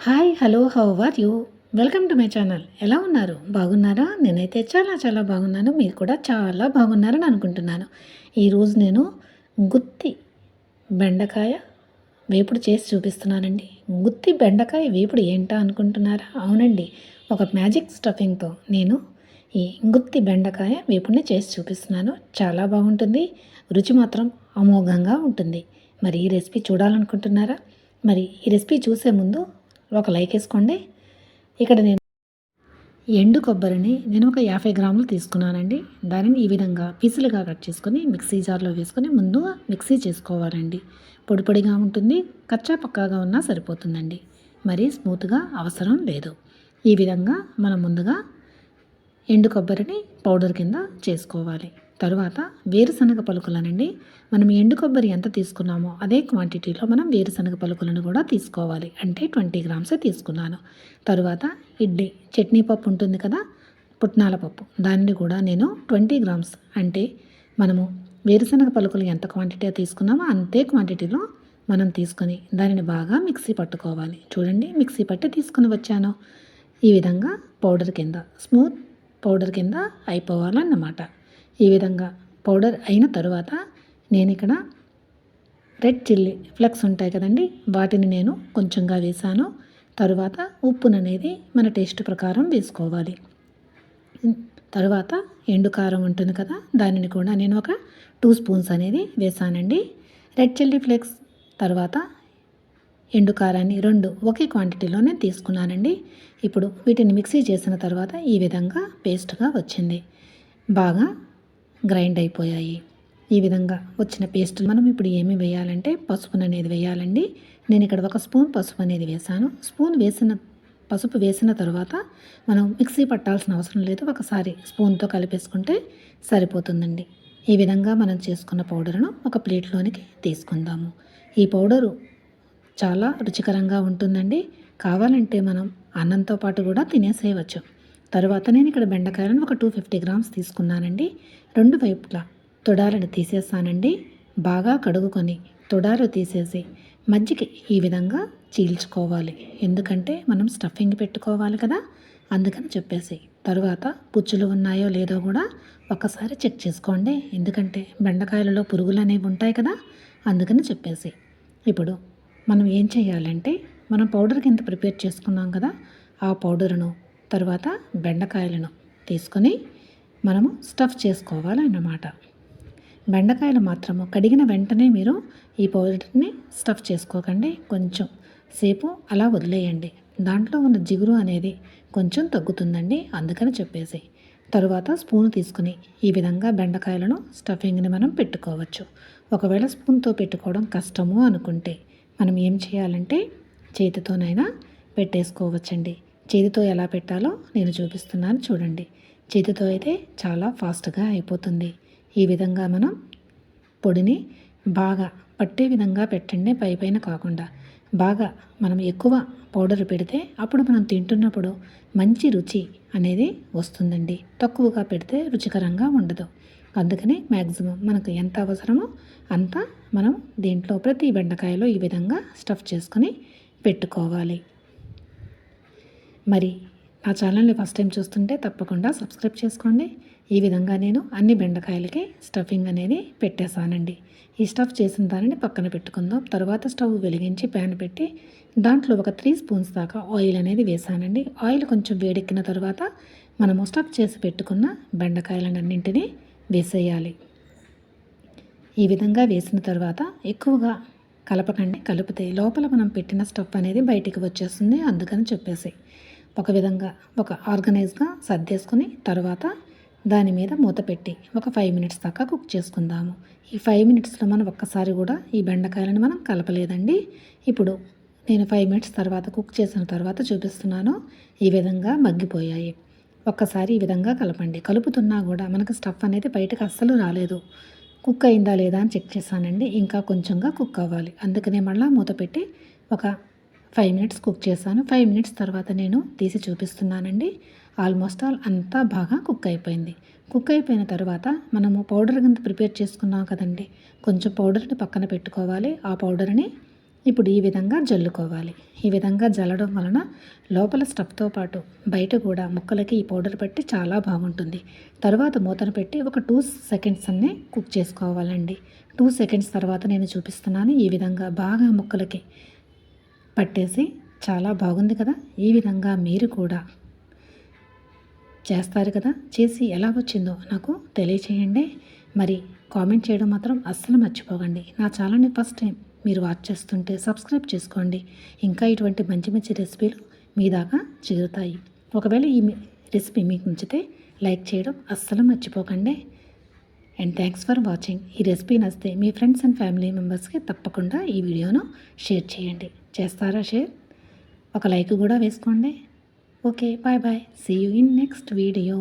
Hi hello how are you welcome to my channel ఎలా ఉన్నారు? బాగున్నారా? నేనైతే చాలా చాలా బాగున్నాను. మీరు కూడా చాలా బాగున్నారని అనుకుంటున్నాను. ఈరోజు నేను గుత్తి బెండకాయ వేపుడు చేసి చూపిస్తున్నానండి. గుత్తి బెండకాయ వేపుడు ఏంటా అనుకుంటున్నారా? అవునండి. ఒక మ్యాజిక్ స్టఫింగ్తో నేను ఈ గుత్తి బెండకాయ వేపుడిని చేసి చూపిస్తున్నాను. చాలా బాగుంటుంది. రుచి మాత్రం అమోఘంగా ఉంటుంది. మరి ఈ రెసిపీ చూడాలనుకుంటున్నారా? మరి ఈ రెసిపీ చూసే ముందు ఒక లైక్ వేసుకోండి. ఇక్కడ నేను ఎండు కొబ్బరిని నేను ఒక యాభై గ్రాములు తీసుకున్నానండి. దానిని ఈ విధంగా పీసులుగా కట్ చేసుకొని మిక్సీ జార్లో వేసుకొని ముందు మిక్సీ చేసుకోవాలండి. పొడి పొడిగా ఉంటుంది కచ్చా పక్కాగా ఉన్నా సరిపోతుందండి. మరి స్మూత్గా అవసరం లేదు. ఈ విధంగా మనం ముందుగా ఎండు కొబ్బరిని పౌడర్ కింద చేసుకోవాలి. తరువాత వేరుశనగ పలుకులనండి. మనం ఎండు కొబ్బరి ఎంత తీసుకున్నామో అదే క్వాంటిటీలో మనం వేరుశనగ పలుకులను కూడా తీసుకోవాలి. అంటే ట్వంటీ గ్రామ్స్ తీసుకున్నాను. తరువాత ఇడ్లీ చట్నీ పప్పు ఉంటుంది కదా పుట్నాల పప్పు. దానిని కూడా నేను ట్వంటీ గ్రామ్స్ అంటే మనము వేరుశనగ పలుకులు ఎంత క్వాంటిటీ తీసుకున్నామో అంతే క్వాంటిటీలో మనం తీసుకొని దానిని బాగా మిక్సీ పట్టుకోవాలి. చూడండి మిక్సీ పట్టి తీసుకుని వచ్చాను. ఈ విధంగా పౌడర్ కింద స్మూత్ పౌడర్ కింద అయిపోవాలన్నమాట. ఈ విధంగా పౌడర్ అయిన తరువాత నేను ఇక్కడ రెడ్ చిల్లీ ఫ్లెక్స్ ఉంటాయి కదండి వాటిని నేను కొంచెంగా వేసాను. తరువాత ఉప్పుననేది మన టేస్ట్ ప్రకారం వేసుకోవాలి. తరువాత ఎండు కారం ఉంటుంది కదా దానిని కూడా నేను ఒక టూ స్పూన్స్ అనేది వేసానండి. రెడ్ చిల్లీ ఫ్లేక్స్ తర్వాత ఎండు కారాన్ని రెండు ఒకే క్వాంటిటీలోనే తీసుకున్నానండి. ఇప్పుడు వీటిని మిక్సీ చేసిన తర్వాత ఈ విధంగా పేస్ట్గా వచ్చింది. బాగా గ్రైండ్ అయిపోయాయి. ఈ విధంగా వచ్చిన పేస్ట్ మనం ఇప్పుడు ఏమి వేయాలంటే పసుపును అనేది వేయాలండి. నేను ఇక్కడ ఒక స్పూన్ పసుపు అనేది వేసాను స్పూన్ వేసిన పసుపు వేసిన తర్వాత మనం మిక్సీ పట్టాల్సిన అవసరం లేదు. ఒకసారి స్పూన్తో కలిపేసుకుంటే సరిపోతుందండి. ఈ విధంగా మనం చేసుకున్న పౌడర్ను ఒక ప్లేట్లోనికి తీసుకుందాము. ఈ పౌడరు చాలా రుచికరంగా ఉంటుందండి. కావాలంటే మనం అన్నంతో పాటు కూడా తినేసేయవచ్చు. తర్వాత నేను ఇక్కడ బెండకాయలను ఒక టూ ఫిఫ్టీ గ్రామ్స్ తీసుకున్నానండి. రెండు వైపులా తొడాలను తీసేసానండి. బాగా కడుగుకొని తొడాలు తీసేసి మజ్జిగ ఈ విధంగా చీల్చుకోవాలి. ఎందుకంటే మనం స్టఫింగ్ పెట్టుకోవాలి కదా. అందుకని చెప్పేసి తరువాత పుచ్చులు ఉన్నాయో లేదో కూడా ఒక్కసారి చెక్ చేసుకోండి. ఎందుకంటే బెండకాయలలో పురుగులు అనేవి ఉంటాయి కదా. అందుకని చెప్పేసి. ఇప్పుడు మనం ఏం చేయాలంటే మనం పౌడర్ కింద ప్రిపేర్ చేసుకున్నాం కదా ఆ పౌడర్ను తర్వాత బెండకాయలను తీసుకొని మనము స్టఫ్ చేసుకోవాలన్నమాట. బెండకాయలు మాత్రము కడిగిన వెంటనే మీరు ఈ పౌడర్ని స్టఫ్ చేసుకోకండి. కొంచెం సేపు అలా వదిలేయండి. దాంట్లో ఉన్న జిగురు అనేది కొంచెం తగ్గుతుందండి అందుకని చెప్పేసి. తరువాత స్పూన్ తీసుకుని ఈ విధంగా బెండకాయలను స్టఫింగ్ని మనం పెట్టుకోవచ్చు. ఒకవేళ స్పూన్తో పెట్టుకోవడం కష్టము అనుకుంటే మనం ఏం చేయాలంటే చేతితోనైనా పెట్టేసుకోవచ్చండి. చేతితో ఎలా పెట్టాలో నేను చూపిస్తున్నాను చూడండి. చేతితో అయితే చాలా ఫాస్ట్గా అయిపోతుంది. ఈ విధంగా మనం పొడిని బాగా పట్టే విధంగా పెట్టండి పై పైన కాకుండా. బాగా మనం ఎక్కువ పౌడర్ పెడితే అప్పుడు మనం తింటున్నప్పుడు మంచి రుచి అనేది వస్తుందండి. తక్కువగా పెడితే రుచికరంగా ఉండదు. అందుకని మ్యాక్సిమం మనకు ఎంత అవసరమో అంత మనం దీంట్లో ప్రతి బెండకాయలో ఈ విధంగా స్టఫ్ చేసుకొని పెట్టుకోవాలి. మరి నా ఛానల్ని ఫస్ట్ టైం చూస్తుంటే తప్పకుండా సబ్స్క్రైబ్ చేసుకోండి. ఈ విధంగా నేను అన్ని బెండకాయలకి స్టఫింగ్ అనేది పెట్టేశానండి. ఈ స్టఫ్ చేసిన దానిని పక్కన పెట్టుకుందాం. తర్వాత స్టవ్ వెలిగించి ప్యాన్ పెట్టి దాంట్లో ఒక త్రీ స్పూన్స్ దాకా ఆయిల్ అనేది వేసానండి ఆయిల్ కొంచెం వేడెక్కిన తర్వాత మనము స్టఫ్ చేసి పెట్టుకున్న బెండకాయలన్నింటినీ వేసేయాలి. ఈ విధంగా వేసిన తర్వాత ఎక్కువగా కలపకండి. కలిపితే లోపల మనం పెట్టిన స్టఫ్ అనేది బయటికి వచ్చేస్తుంది. అందుకని చెప్పేసి ఒక విధంగా ఒక ఆర్గనైజ్గా సర్దేసుకుని తర్వాత దాని మీద మూత పెట్టి ఒక ఫైవ్ మినిట్స్ దాకా కుక్ చేసుకుందాము. ఈ ఫైవ్ మినిట్స్లో మనం ఒక్కసారి కూడా ఈ బెండకాయలను మనం కలపలేదండి. ఇప్పుడు నేను ఫైవ్ మినిట్స్ తర్వాత కుక్ చేసిన తర్వాత చూపిస్తున్నాను. ఈ విధంగా మగ్గిపోయాయి. ఒక్కసారి ఈ విధంగా కలపండి. కలుపుతున్నా కూడా మనకు స్టఫ్ అనేది బయటకు అస్సలు రాలేదు. కుక్ అయిందా లేదా అని చెక్ చేశానండి. ఇంకా కొంచెంగా కుక్ అవ్వాలి. అందుకనే మళ్ళీ మూత పెట్టి ఒక ఫైవ్ మినిట్స్ కుక్ చేశాను. ఫైవ్ మినిట్స్ తర్వాత నేను తీసి చూపిస్తున్నానండి. ఆల్మోస్ట్ ఆల్ అంతా బాగా కుక్ అయిపోయింది. కుక్ అయిపోయిన తర్వాత మనము పౌడర్ కింద ప్రిపేర్ చేసుకున్నాం కదండి. కొంచెం పౌడర్ని పక్కన పెట్టుకోవాలి. ఆ పౌడర్ని ఇప్పుడు ఈ విధంగా జల్లుకోవాలి. ఈ విధంగా జల్లడం వలన లోపల స్టఫ్తో పాటు బయట కూడా ముక్కలకి ఈ పౌడర్ పెట్టి చాలా బాగుంటుంది. తర్వాత మూతను పెట్టి ఒక టూ సెకండ్స్ అన్నీ కుక్ చేసుకోవాలండి. టూ సెకండ్స్ తర్వాత నేను చూపిస్తున్నాను ఈ విధంగా బాగా ముక్కలకి పట్టేసి చాలా బాగుంది కదా. ఈ విధంగా మీరు కూడా చేస్తారు కదా. చేసి ఎలా వచ్చిందో నాకు తెలియచేయండి. మరి కామెంట్ చేయడం మాత్రం అస్సలు మర్చిపోకండి. నా ఛానల్ని ఫస్ట్ టైం మీరు వాచ్ చేస్తుంటే సబ్స్క్రైబ్ చేసుకోండి. ఇంకా ఇటువంటి మంచి మంచి రెసిపీలు మీ దాకా చేరుతాయి. ఒకవేళ ఈ రెసిపీ మీకు నచ్చితే లైక్ చేయడం అస్సలు మర్చిపోకండి. అండ్ థ్యాంక్స్ ఫర్ వాచింగ్ ఈ రెసిపీ నచ్చితే మీ ఫ్రెండ్స్ అండ్ ఫ్యామిలీ మెంబర్స్కి తప్పకుండా ఈ వీడియోను షేర్ చేయండి. చేస్తారా షేర్ ఒక లైక్ కూడా వేసుకోండి. Okay bye bye see you in next video